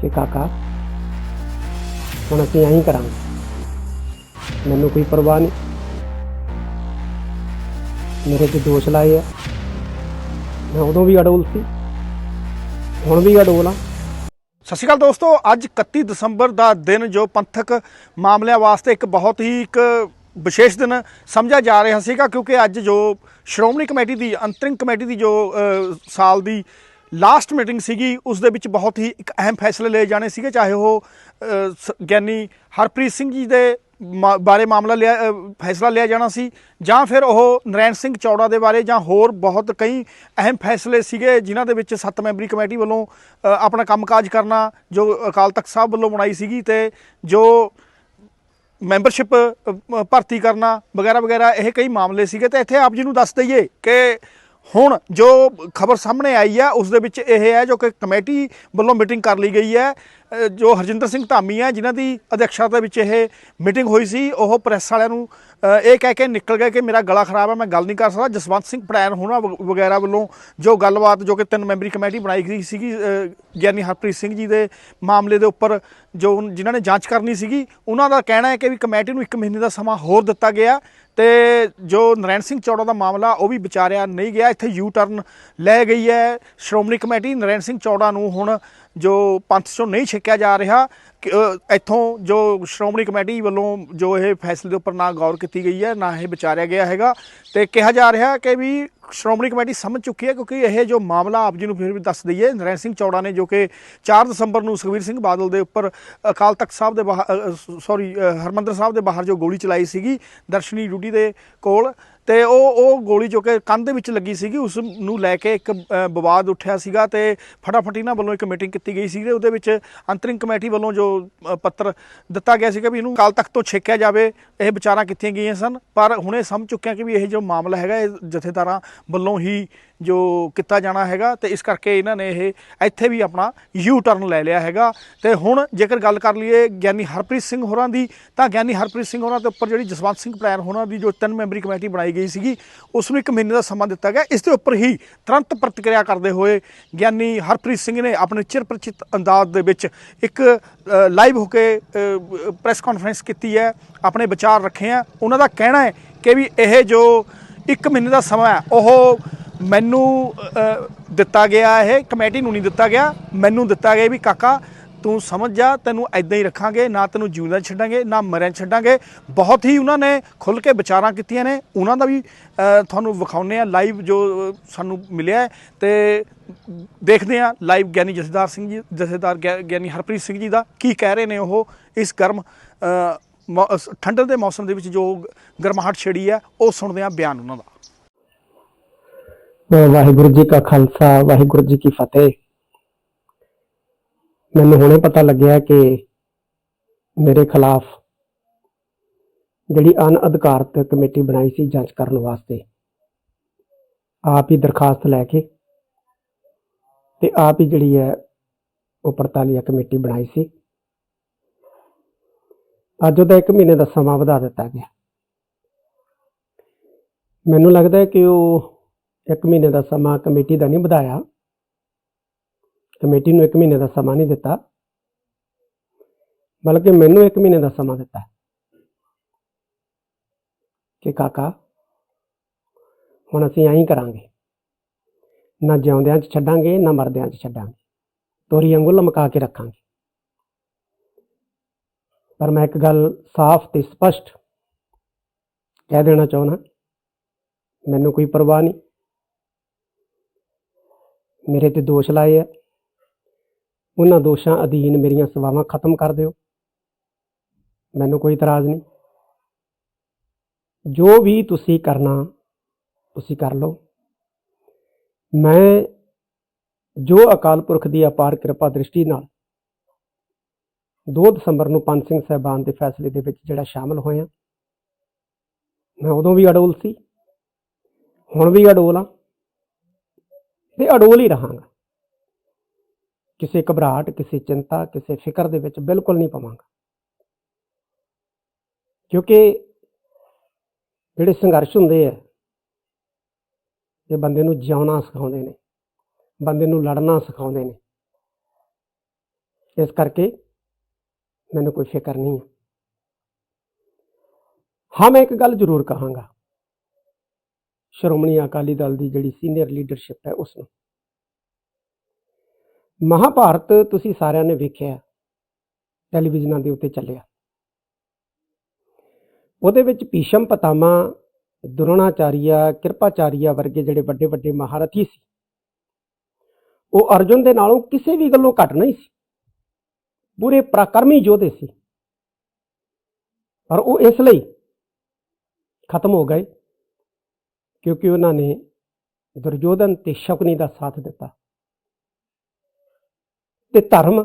ਕਿ ਕਾਕਾ, ਹੁਣ ਅਸੀਂ ਐਂ ਕਰਾਂਗੇ। ਮੈਨੂੰ ਕੋਈ ਪਰਵਾਹ ਨਹੀਂ। ਮੇਰੇ ਤੇ ਦੋਸ਼ ਲਾਏ ਆ। ਮੈਂ ਉਦੋਂ ਵੀ ਅਡੋਲ ਸੀ। ਹੁਣ ਵੀ ਅਡੋਲ ਆ। ਸਤਿ ਸ਼੍ਰੀ ਅਕਾਲ ਦੋਸਤੋ, ਅੱਜ 31 ਦਸੰਬਰ ਦਾ ਦਿਨ ਜੋ ਪੰਥਕ ਮਾਮਲਿਆਂ ਵਾਸਤੇ ਇੱਕ ਬਹੁਤ ਹੀ ਇੱਕ ਵਿਸ਼ੇਸ਼ ਦਿਨ ਸਮਝਿਆ ਜਾ ਰਿਹਾ ਸੀਗਾ, ਕਿਉਂਕਿ ਅੱਜ ਜੋ ਸ਼੍ਰੋਮਣੀ ਕਮੇਟੀ ਦੀ, ਅੰਤਰਿੰਗ ਕਮੇਟੀ ਦੀ ਜੋ ਸਾਲ ਦੀ ਲਾਸਟ ਮੀਟਿੰਗ ਸੀਗੀ ਉਸ ਦੇ ਵਿੱਚ ਬਹੁਤ ਹੀ ਇੱਕ ਅਹਿਮ ਫੈਸਲੇ ਲਏ ਜਾਣੇ ਸੀਗੇ ਚਾਹੇ ਉਹ ਸ- ਗਿਆਨੀ ਹਰਪ੍ਰੀਤ ਸਿੰਘ ਜੀ ਦੇ ਮਾ- ਬਾਰੇ ਮਾਮਲਾ ਲਿਆ ਫੈਸਲਾ ਲਿਆ ਜਾਣਾ ਸੀ ਜਾਂ ਫਿਰ ਉਹ ਨਰੈਣ ਸਿੰਘ ਚੌੜਾ ਦੇ ਬਾਰੇ ਜਾਂ ਹੋਰ ਬਹੁਤ ਕਈ ਅਹਿਮ ਫੈਸਲੇ ਸੀਗੇ ਜਿਨ੍ਹਾਂ ਦੇ ਵਿੱਚ ਸੱਤ ਮੈਂਬਰੀ ਕਮੇਟੀ ਵੱਲੋਂ ਅ, ਆਪਣਾ ਕੰਮਕਾਜ ਕਰਨਾ ਜੋ ਅਕਾਲ ਤਖਤ ਸਾਹਿਬ ਵੱਲੋਂ ਬਣਾਈ ਸੀਗੀ ਤੇ ਜੋ ਮੈਂਬਰਸ਼ਿਪ ਭਰਤੀ ਕਰਨਾ ਵਗੈਰਾ ਵਗੈਰਾ ਇਹ ਕਈ ਮਾਮਲੇ ਸੀਗੇ ਤੇ ਇੱਥੇ ਆਪ ਜੀ ਨੂੰ ਦੱਸ ਦਈਏ ਕਿ ਹੁਣ ਜੋ ਖਬਰ ਸਾਹਮਣੇ ਆਈ ਹੈ ਉਸ ਦੇ ਵਿੱਚ ਇਹ ਹੈ ਜੋ ਕਿ ਕਮੇਟੀ ਵੱਲੋਂ ਮੀਟਿੰਗ ਕਰ ਲਈ ਗਈ ਹੈ। ਜੋ ਹਰਜਿੰਦਰ ਸਿੰਘ ਧਾਮੀ ਹੈ ਜਿਨ੍ਹਾਂ ਦੀ ਅਧਿਕਸ਼ਤਾ ਵਿੱਚ ਇਹ ਮੀਟਿੰਗ ਹੋਈ ਸੀ, ਉਹ ਪ੍ਰੈਸ ਵਾਲਿਆਂ ਨੂੰ ਇਹ ਕਹਿ ਕੇ ਨਿਕਲ ਗਏ ਕਿ ਮੇਰਾ ਗਲਾ ਖਰਾਬ ਹੈ ਮੈਂ ਗੱਲ ਨਹੀਂ ਕਰ ਸਕਦਾ। ਜਸਵੰਤ ਸਿੰਘ ਪੜੈਨ ਹੋਣਾ ਵਗੈਰਾ ਵੱਲੋਂ ਜੋ ਗੱਲਬਾਤ, ਜੋ ਕਿ ਤਿੰਨ ਮੈਂਬਰੀ ਕਮੇਟੀ ਬਣਾਈ ਗਈ ਸੀਗੀ ਗਿਆਨੀ ਹਰਪ੍ਰੀਤ ਸਿੰਘ ਜੀ ਦੇ ਮਾਮਲੇ ਦੇ ਉੱਪਰ ਜੋ ਜਿਨ੍ਹਾਂ ਨੇ ਜਾਂਚ ਕਰਨੀ ਸੀਗੀ, ਉਹਨਾਂ ਦਾ ਕਹਿਣਾ ਹੈ ਕਿ ਵੀ ਕਮੇਟੀ ਨੂੰ 1 ਮਹੀਨੇ ਦਾ ਸਮਾਂ ਹੋਰ ਦਿੱਤਾ ਗਿਆ। ਤੇ ਜੋ ਨਰੈਣ ਸਿੰਘ ਚੌੜਾ ਦਾ ਮਾਮਲਾ, ਉਹ ਵੀ ਵਿਚਾਰਿਆ ਨਹੀਂ ਗਿਆ, ਇੱਥੇ ਯੂ ਟਰਨ ਲੈ ਗਈ ਹੈ। ਸ਼੍ਰੋਮਣੀ ਕਮੇਟੀ ਨਰੈਣ ਸਿੰਘ ਚੌੜਾ ਨੂੰ ਹੁਣ ਜੋ ਪੰਥ ਚੋਂ ਨਹੀਂ ਛਕਿਆ ਜਾ ਰਿਹਾ ਕਿ, ਇੱਥੋਂ ਜੋ ਸ਼੍ਰੋਮਣੀ ਕਮੇਟੀ ਵੱਲੋਂ ਜੋ ਇਹ ਫੈਸਲੇ ਦੇ ਉੱਪਰ ਨਾ ਗੌਰ ਕੀਤੀ ਗਈ ਹੈ ਨਾ ਇਹ ਵਿਚਾਰਿਆ ਗਿਆ ਹੈਗਾ। ਤੇ ਕਿਹਾ ਜਾ ਰਿਹਾ ਕਿ ਵੀ ਸ਼੍ਰੋਮਣੀ ਕਮੇਟੀ ਸਮਝ ਚੁੱਕੀ ਹੈ ਕਿਉਂਕਿ ਇਹ ਜੋ ਮਾਮਲਾ ਆਪ ਜੀ ਨੂੰ ਫਿਰ ਵੀ ਦੱਸ ਦਈਏ ਨਰੈਣ ਸਿੰਘ ਚੌੜਾ ਨੇ ਜੋ ਕਿ 4 ਦਸੰਬਰ ਨੂੰ ਸੁਖਬੀਰ ਸਿੰਘ ਬਾਦਲ ਦੇ ਉੱਪਰ ਅਕਾਲ ਤਖਤ ਸਾਹਿਬ ਦੇ ਬਾਹਰ ਸੌਰੀ ਹਰਮੰਦਰ ਸਾਹਿਬ ਦੇ ਬਾਹਰ ਜੋ ਗੋਲੀ ਚਲਾਈ ਸੀਗੀ ਦਰਸ਼ਨੀ ਡਿਊਟੀ ਦੇ ਕੋਲ ਤੇ ਉਹ ਉਹ ਗੋਲੀ ਜੋ ਕਿ ਕੰਧ ਦੇ ਵਿੱਚ ਲੱਗੀ ਸੀਗੀ, ਉਸ ਨੂੰ ਲੈ ਕੇ ਇੱਕ ਵਿਵਾਦ ਉੱਠਿਆ ਸੀਗਾ ਤੇ ਫਟਾਫਟ ਇਹਨਾਂ ਵੱਲੋਂ ਇੱਕ ਮੀਟਿੰਗ ਕੀਤੀ ਗਈ ਸੀ ਉਹਦੇ ਵਿੱਚ ਅੰਤਰਿੰਗ ਕਮੇਟੀ ਵੱਲੋਂ ਜੋ ਪੱਤਰ ਦਿੱਤਾ ਗਿਆ ਸੀਗਾ ਵੀ ਇਹਨੂੰ ਕਾਲ ਤੱਕ ਤੋਂ ਛੇਕਿਆ ਜਾਵੇ, ਇਹ ਵਿਚਾਰਾਂ ਕੀਤੀਆਂ ਗਈਆਂ ਸਨ, ਪਰ ਹੁਣੇ ਸਮਝ ਚੁੱਕਿਆ ਕਿ ਵੀ ਇਹ ਜੋ ਮਾਮਲਾ ਹੈਗਾ, ਇਹ ਜਥੇਦਾਰਾਂ ਵੱਲੋਂ ਹੀ ਜੋ ਕੀਤਾ ਜਾਣਾ ਹੈਗਾ ਤੇ ਇਸ ਕਰਕੇ ਇਹਨਾਂ ਨੇ ਇਹ ਇੱਥੇ ਵੀ ਆਪਣਾ ਯੂ ਟਰਨ ਲੈ ਲਿਆ ਹੈਗਾ। ਤੇ ਹੁਣ ਜੇਕਰ ਗੱਲ ਕਰ ਲਈਏ ਗਿਆਨੀ ਹਰਪ੍ਰੀਤ ਸਿੰਘ ਹੋਰਾਂ ਦੀ, ਤਾਂ ਗਿਆਨੀ ਹਰਪ੍ਰੀਤ ਸਿੰਘ ਹੋਰਾਂ ਦੇ ਉੱਪਰ ਜਿਹੜੀ ਜਸਵੰਤ ਸਿੰਘ ਪਲੈਨ ਹੋਰਾਂ ਦੀ ਜੋ ਤਿੰਨ ਮੈਂਬਰੀ ਕਮੇਟੀ ਬਣਾਈ ਗਈ ਸੀਗੀ, ਉਸ ਨੂੰ ਇੱਕ ਮਹੀਨੇ ਦਾ ਸਮਾਂ ਦਿੱਤਾ ਗਿਆ। ਇਸ ਦੇ ਉੱਪਰ ਹੀ ਤੁਰੰਤ ਪ੍ਰਤੀਕਿਰਿਆ ਕਰਦੇ ਹੋਏ ਗਿਆਨੀ ਹਰਪ੍ਰੀਤ ਸਿੰਘ ਨੇ ਆਪਣੇ ਚਿਰ ਪ੍ਰਚਿਤ ਅੰਦਾਜ਼ ਦੇ ਵਿੱਚ ਇੱਕ ਲਾਈਵ ਹੋ ਕੇ ਪ੍ਰੈਸ ਕਾਨਫਰੰਸ ਕੀਤੀ ਹੈ, ਆਪਣੇ ਵਿਚਾਰ ਰੱਖੇ ਆ। ਉਹਨਾਂ ਦਾ ਕਹਿਣਾ ਹੈ ਕਿ ਵੀ ਇਹ ਜੋ ਇੱਕ ਮਹੀਨੇ ਦਾ ਸਮਾਂ ਹੈ, ਉਹ ਮੈਨੂੰ ਦਿੱਤਾ ਗਿਆ ਇਹ ਕਮੇਟੀ ਨੂੰ ਨਹੀਂ ਦਿੱਤਾ ਗਿਆ। ਮੈਨੂੰ ਦਿੱਤਾ ਗਿਆ ਵੀ ਕਾਕਾ ਤੂੰ ਸਮਝ ਜਾ ਤੈਨੂੰ ਐਦਾਂ ਹੀ ਰੱਖਾਂਗੇ ਨਾ ਤੈਨੂੰ ਜਿਉਂਦਾ ਛੱਡਾਂਗੇ ਨਾ ਮਰਿਆ ਛੱਡਾਂਗੇ। ਬਹੁਤ ਹੀ ਉਹਨਾਂ ਨੇ ਖੁੱਲ ਕੇ ਵਿਚਾਰਾਂ ਕੀਤੀਆਂ ਨੇ। ਉਹਨਾਂ ਦਾ ਵੀ ਤੁਹਾਨੂੰ ਵਿਖਾਉਨੇ ਆ ਲਾਈਵ ਜੋ ਸਾਨੂੰ ਮਿਲਿਆ ਹੈ। ਤੇ ਦੇਖਦੇ ਆ ਲਾਈਵ ਗਿਆਨੀ ਜਥੇਦਾਰ ਸਿੰਘ ਜੀ ਜਥੇਦਾਰ ਗਿਆ- ਗਿਆਨੀ ਹਰਪ੍ਰੀਤ ਸਿੰਘ ਜੀ ਦਾ ਕੀ ਕਹਿ ਰਹੇ ਨੇ ਉਹ ਇਸ ਗਰਮ ਅ, ਮੌ- ਠੰਡ ਦੇ ਮੌਸਮ ਦੇ ਵਿੱਚ ਜੋ ਗਰਮਾਹਟ ਛੜੀ ਹੈ ਉਹ ਸੁਣਦੇ ਆ ਬਿਆਨ ਉਹਨਾਂ ਦਾ। ਵਾਹਿਗੁਰੂ ਜੀ ਕਾ ਖਾਲਸਾ, ਵਾਹਿਗੁਰੂ ਜੀ ਕੀ ਫਤਿਹ। ਮੈਨੂੰ ਹੁਣੇ ਪਤਾ ਲੱਗਿਆ ਕਿ ਮੇਰੇ ਖਿਲਾਫ ਜਿਹੜੀ ਅਨਅਧਿਕਾਰਤ ਕਮੇਟੀ ਬਣਾਈ ਸੀ ਜਾਂਚ ਕਰਨ ਵਾਸਤੇ, ਆਪ ਹੀ ਦਰਖਾਸਤ ਲੈ ਕੇ ਤੇ ਆਪ ਹੀ ਜਿਹੜੀ ਹੈ ਉਹ ਪੜਤਾਲੀਆ ਕਮੇਟੀ ਬਣਾਈ ਸੀ। ਅੱਜ ਉਹਦਾ 1 ਮਹੀਨੇ ਦਾ ਸਮਾਂ ਵਧਾ ਦਿੱਤਾ ਗਿਆ। ਮੈਨੂੰ ਲੱਗਦਾ ਹੈ ਕਿ ਉਹ ਇੱਕ ਮਹੀਨੇ ਦਾ ਸਮਾਂ ਕਮੇਟੀ ਦਾ ਨਹੀਂ ਵਧਾਇਆ। ਕਮੇਟੀ ਨੂੰ ਇੱਕ ਮਹੀਨੇ ਦਾ ਸਮਾਂ ਨਹੀਂ ਦਿੱਤਾ। ਬਲਕਿ ਮੈਨੂੰ ਇੱਕ ਮਹੀਨੇ ਦਾ ਸਮਾਂ ਦਿੱਤਾ। ਕਿ ਕਾਕਾ, ਹੁਣ ਅਸੀਂ ਐਂ ਹੀ ਕਰਾਂਗੇ। ਨਾ ਜਿਉਂਦਿਆਂ 'ਚ ਛੱਡਾਂਗੇ, ਨਾ ਮਰਦਿਆਂ 'ਚ ਛੱਡਾਂਗੇ। ਤੋਰੀ ਵਾਂਗੂ ਲਮਕਾ ਕੇ ਰੱਖਾਂਗੇ। ਪਰ ਮੈਂ ਇੱਕ ਗੱਲ ਸਾਫ਼ ਤੇ ਸਪਸ਼ਟ ਕਹਿ ਦੇਣਾ ਚਾਹੁੰਦਾ। ਮੈਨੂੰ ਕੋਈ ਪਰਵਾਹ ਨਹੀਂ। ਮੇਰੇ ਤੇ ਦੋਸ਼ ਲਾਏ ਆ। ਉਹਨਾਂ ਦੋਸ਼ਾਂ ਅਧੀਨ ਮੇਰੀਆਂ ਸੇਵਾਵਾਂ ਖਤਮ ਕਰ ਦਿਓ। ਮੈਨੂੰ ਕੋਈ ਇਤਰਾਜ਼ ਨਹੀਂ। ਜੋ ਵੀ ਤੁਸੀਂ ਕਰਨਾ, ਤੁਸੀਂ ਕਰ ਲਓ। ਮੈਂ ਜੋ ਅਕਾਲ ਪੁਰਖ ਦੀ ਅਪਾਰ ਕਿਰਪਾ ਦ੍ਰਿਸ਼ਟੀ ਨਾਲ 2 ਦਸੰਬਰ ਨੂੰ ਪੰਜ ਸਿੰਘ ਸਾਹਿਬਾਨ ਦੇ ਫੈਸਲੇ ਦੇ ਵਿੱਚ ਜਿਹੜਾ ਸ਼ਾਮਲ ਹੋਇਆ, ਮੈਂ ਉਦੋਂ ਵੀ ਅਡੋਲ ਸੀ, ਹੁਣ ਵੀ ਅਡੋਲ ਆ। ਤੇ ਅਡੋਲ ਹੀ ਰਹਾਂਗਾ। ਕਿਸੇ ਘਬਰਾਹਟ, ਕਿਸੇ ਚਿੰਤਾ, ਕਿਸੇ ਫਿਕਰ ਦੇ ਵਿੱਚ ਬਿਲਕੁਲ ਨਹੀਂ ਪਵਾਂਗਾ। ਕਿਉਂਕਿ ਜਿਹੜੇ ਸੰਘਰਸ਼ ਹੁੰਦੇ ਆ, ਇਹ ਬੰਦੇ ਨੂੰ ਜਿਉਣਾ ਸਿਖਾਉਂਦੇ ਨੇ, ਬੰਦੇ ਨੂੰ ਲੜਨਾ ਸਿਖਾਉਂਦੇ ਨੇ। ਇਸ ਕਰਕੇ ਮੈਨੂੰ ਕੋਈ ਫਿਕਰ ਨਹੀਂ ਹੈ ਹਾਂ, ਮੈਂ ਇੱਕ ਗੱਲ ਜ਼ਰੂਰ ਕਹਾਂਗਾ। ਸ਼੍ਰੋਮਣੀ ਅਕਾਲੀ ਦਲ ਦੀ ਜਿਹੜੀ ਸੀਨੀਅਰ ਲੀਡਰਸ਼ਿਪ ਹੈ ਉਸ ਨੂੰ ਮਹਾਭਾਰਤ ਤੁਸੀਂ ਸਾਰਿਆਂ ਨੇ ਵੇਖਿਆ ਟੈਲੀਵਿਜ਼ਨਾਂ ਦੇ ਉੱਤੇ ਚੱਲਿਆ। ਉਹਦੇ ਵਿੱਚ ਭੀਸ਼ਮ ਪਤਾਮਾ ਦੁਰੋਣਾਚਾਰੀਆ, ਕਿਰਪਾਚਾਰੀਆ ਵਰਗੇ ਜਿਹੜੇ ਵੱਡੇ ਵੱਡੇ ਮਹਾਰਥੀ ਸੀ, ਉਹ ਅਰਜੁਨ ਦੇ ਨਾਲੋਂ ਕਿਸੇ ਵੀ ਗੱਲੋਂ ਘੱਟ ਨਹੀਂ ਸੀ। ਪੂਰੇ ਪ੍ਰਾਕਰਮੀ ਯੋਧੇ ਸੀ। ਪਰ ਉਹ ਇਸ ਲਈ ਖਤਮ ਹੋ ਗਏ। ਕਿਉਂਕਿ ਉਹਨਾਂ ਨੇ ਦੁਰਯੋਧਨ ਤੇ ਸ਼ਕੁਨੀ ਦਾ ਸਾਥ ਦਿੱਤਾ। ਤੇ ਧਰਮ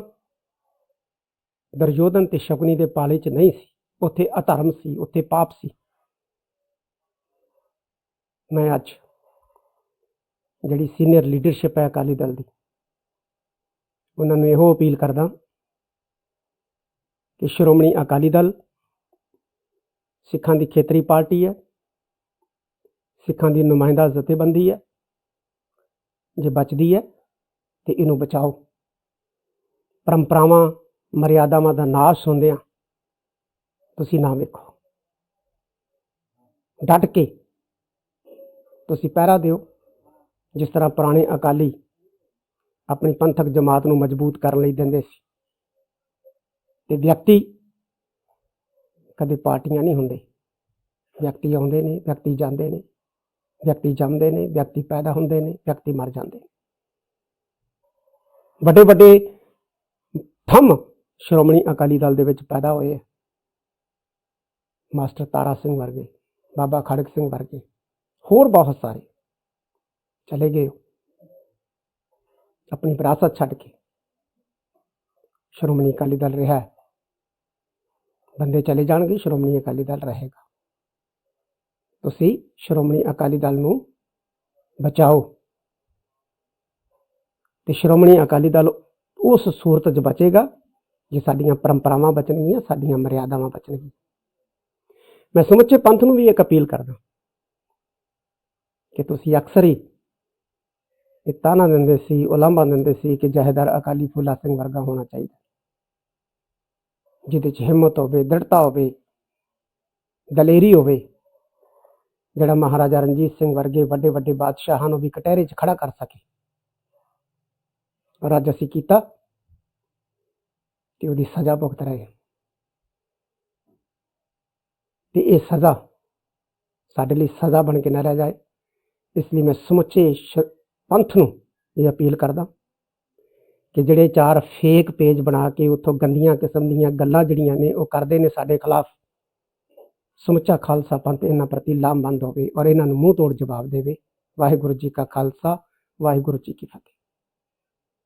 ਦੁਰਯੋਧਨ ਤੇ ਸ਼ਕੁਨੀ ਦੇ ਪਾਲੇ 'ਚ ਨਹੀਂ ਸੀ। ਉੱਥੇ ਅਧਰਮ ਸੀ, ਉੱਥੇ ਪਾਪ ਸੀ। ਮੈਂ ਅੱਜ ਜਿਹੜੀ ਸੀਨੀਅਰ ਲੀਡਰਸ਼ਿਪ ਹੈ ਅਕਾਲੀ ਦਲ ਦੀ, ਉਹਨਾਂ ਨੂੰ ਇਹੋ ਅਪੀਲ ਕਰਦਾ ਕਿ ਸ਼੍ਰੋਮਣੀ ਅਕਾਲੀ ਦਲ ਸਿੱਖਾਂ ਦੀ ਖੇਤਰੀ ਪਾਰਟੀ ਹੈ। ਸਿੱਖਾਂ ਦੀ ਨੁਮਾਇੰਦਾ ਜਥੇਬੰਦੀ ਹੈ। ਜੇ ਬਚਦੀ ਹੈ, ਤੇ ਇਹਨੂੰ ਬਚਾਓ। ਪਰੰਪਰਾਵਾਂ, ਮਰਿਆਦਾਵਾਂ ਦਾ ਨਾਸ਼ ਹੁੰਦਿਆਂ ਤੁਸੀਂ ਨਾ ਵੇਖੋ। ਡਟ ਕੇ ਤੁਸੀਂ ਪਹਿਰਾ ਦਿਓ। ਜਿਸ ਤਰ੍ਹਾਂ ਪੁਰਾਣੇ ਅਕਾਲੀ ਆਪਣੀ ਪੰਥਕ ਜਮਾਤ ਨੂੰ ਮਜ਼ਬੂਤ ਕਰਨ ਲਈ ਦਿੰਦੇ ਸੀ। ਤੇ ਵਿਅਕਤੀ ਕਦੇ ਪਾਰਟੀਆਂ ਨਹੀਂ ਹੁੰਦੇ। ਵਿਅਕਤੀ ਆਉਂਦੇ ਨੇ, ਵਿਅਕਤੀ ਜਾਂਦੇ ਨੇ। ਵਿਅਕਤੀ ਜੰਮਦੇ ਨੇ, ਵਿਅਕਤੀ ਪੈਦਾ ਹੁੰਦੇ ਨੇ, ਵਿਅਕਤੀ ਮਰ ਜਾਂਦੇ ਨੇ। ਵੱਡੇ ਵੱਡੇ ਥੰਮ ਸ਼੍ਰੋਮਣੀ ਅਕਾਲੀ ਦਲ ਦੇ ਵਿੱਚ ਪੈਦਾ ਹੋਏ ਮਾਸਟਰ ਤਾਰਾ ਸਿੰਘ ਵਰਗੇ, ਬਾਬਾ ਖੜਕ ਸਿੰਘ ਵਰਗੇ, ਹੋਰ ਬਹੁਤ ਸਾਰੇ ਚਲੇ ਗਏ। ਆਪਣੀ ਵਿਰਾਸਤ ਛੱਡ ਕੇ ਸ਼੍ਰੋਮਣੀ ਅਕਾਲੀ ਦਲ ਰਿਹਾ ਬੰਦੇ ਚਲੇ ਜਾਣਗੇ, ਸ਼੍ਰੋਮਣੀ ਅਕਾਲੀ ਦਲ ਰਹੇਗਾ। ਤੁਸੀਂ ਸ਼੍ਰੋਮਣੀ ਅਕਾਲੀ ਦਲ ਨੂੰ ਬਚਾਓ। ਤੇ ਸ਼੍ਰੋਮਣੀ ਅਕਾਲੀ ਦਲ ਉਸ ਸੂਰਤ 'ਚ ਬਚੇਗਾ ਜੇ ਸਾਡੀਆਂ ਪਰੰਪਰਾਵਾਂ ਬਚਣਗੀਆਂ, ਸਾਡੀਆਂ ਮਰਿਆਦਾਵਾਂ ਬਚਣਗੀਆਂ। ਮੈਂ ਸਮੁੱਚੇ ਪੰਥ ਨੂੰ ਵੀ ਇੱਕ ਅਪੀਲ ਕਰਦਾ ਕਿ ਤੁਸੀਂ ਅਕਸਰ ਹੀ ਇਹ ਤਾਨਾ ਦਿੰਦੇ ਸੀ, ਉਲਾਂਭਾ ਦਿੰਦੇ ਸੀ ਕਿ ਜਹੇਦਾਰ ਅਕਾਲੀ ਫੂਲਾ ਸਿੰਘ ਵਰਗਾ ਹੋਣਾ ਚਾਹੀਦਾ ਜਿਹਦੇ 'ਚ ਹਿੰਮਤ ਹੋਵੇ, ਦ੍ਰਿੜਤਾ ਹੋਵੇ, ਦਲੇਰੀ ਹੋਵੇ ਜਿਹੜਾ ਮਹਾਰਾਜਾ ਰਣਜੀਤ ਸਿੰਘ ਵਰਗੇ ਵੱਡੇ ਵੱਡੇ ਬਾਦਸ਼ਾਹਾਂ ਨੂੰ ਵੀ ਕਟਹਿਰੇ 'ਚ ਖੜਾ ਕਰ ਸਕੇ। ਔਰ ਅੱਜ ਅਸੀਂ ਕੀਤਾ ਤੇ ਉਹਦੀ ਸਜ਼ਾ ਭੁਗਤ ਰਹੇ। ਤੇ ਇਹ ਸਜ਼ਾ ਸਾਡੇ ਲਈ ਸਜ਼ਾ ਬਣ ਕੇ ਨਾ ਰਹਿ ਜਾਏ। ਇਸ ਲਈ ਮੈਂ ਸਮੁੱਚੇ ਸ਼- ਪੰਥ ਨੂੰ ਇਹ ਅਪੀਲ ਕਰਦਾ ਕਿ ਜਿਹੜੇ ਚਾਰ ਫੇਕ ਪੇਜ ਬਣਾ ਕੇ ਉੱਥੋਂ ਗੰਦੀਆਂ ਕਿਸਮ ਦੀਆਂ ਗੱਲਾਂ ਜਿਹੜੀਆਂ ਨੇ ਉਹ ਕਰਦੇ ਨੇ ਸਾਡੇ ਖਿਲਾਫ। ਸਮੁੱਚਾ ਖਾਲਸਾ ਪੰਥ ਇਹਨਾਂ ਪ੍ਰਤੀ ਲਾਮਬੰਦ ਹੋਵੇ ਔਰ ਇਹਨਾਂ ਨੂੰ ਮੂੰਹ ਤੋੜ ਜਵਾਬ ਦੇਵੇ। ਵਾਹਿਗੁਰੂ ਜੀ ਕਾ ਖਾਲਸਾ, ਵਾਹਿਗੁਰੂ ਜੀ ਕੀ ਫਤਿਹ।